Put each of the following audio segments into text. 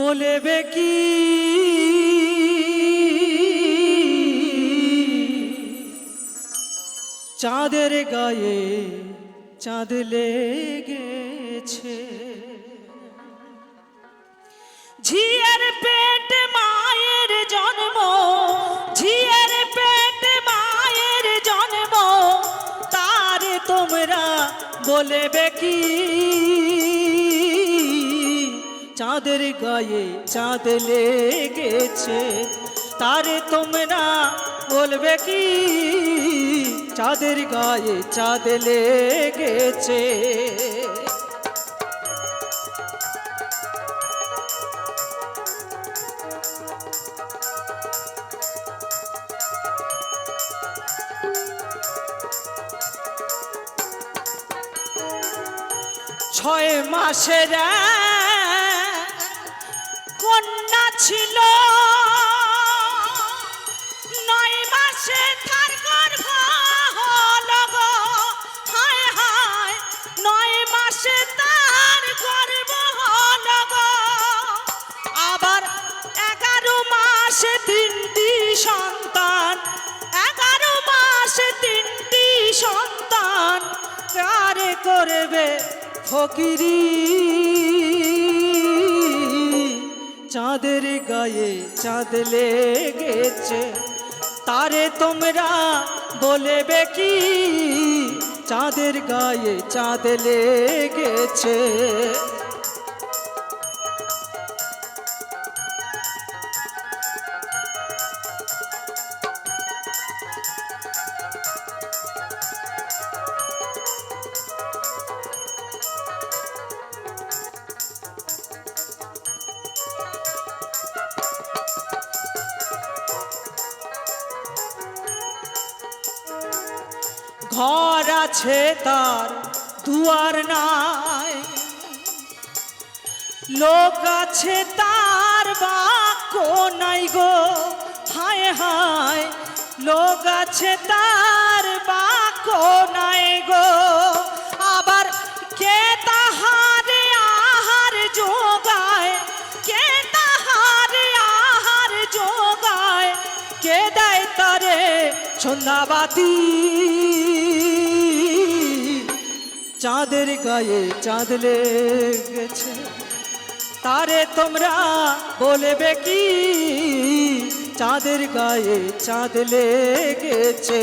বলেবে কি? চাঁদের গায়ে চাঁদ লেগেছে। ঝিয়ের পেট মায়ের জন্ম, ঝিয়ের পেট মায়ের জন্ম, তার তোমরা বলবে কি? চাঁদের গায়ে চাঁদ লেগেছে। তারে তোমরা বলবে কি? চাঁদের গায়ে চাঁদ লেগেছে। ছয় মাসের কন্যা ছিল। নয় মাসে তার গর্ভ হলো গো। হায় হায়, নয় মাসে তার গর্ভ হলো গো। আবার এগারো মাসে তিনটি সন্তান। এগারো মাসে তিনটি সন্তান। কারে করবে ফকিরি। চাঁদের গায়ে চাঁদ লেগেছে। তারে তোমরা বলবে কি চাঁদের গায়ে চাঁদ লেগেছে। ঘর আছে তার দুয়ার নাই। লোক আছে তার বাক্য নাই গো, হায় হায়। লোক আছে তার বাক্য নাই। সন্ধ্যাবাতি চাঁদের গায়ে চাঁদ লেগেছে। তারে তোমরা বলবে কি? চাঁদের গায়ে চাঁদ লেগেছে।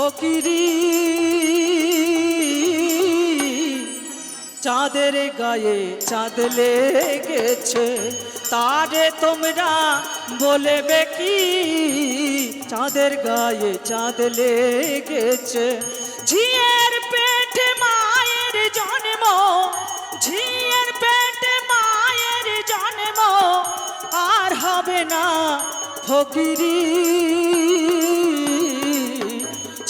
ফকিরি, চাঁদের গায়ে চাঁদ লেগেছে, তারে তোমরা বলবে কি? চাঁদের গায়ে চাঁদ লেগেছে, ঝিয়ের পেটে মায়ের জন্ম, ঝিয়ের পেটে মায়ের জন্ম, আর হবে না ফকিরি।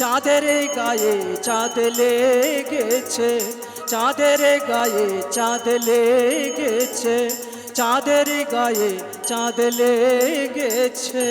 চাঁদের গায়ে চাঁদ লেগেছে চাঁদের গায়ে চাঁদ লেগেছে চাঁদের গায়ে চাঁদ লেগেছে।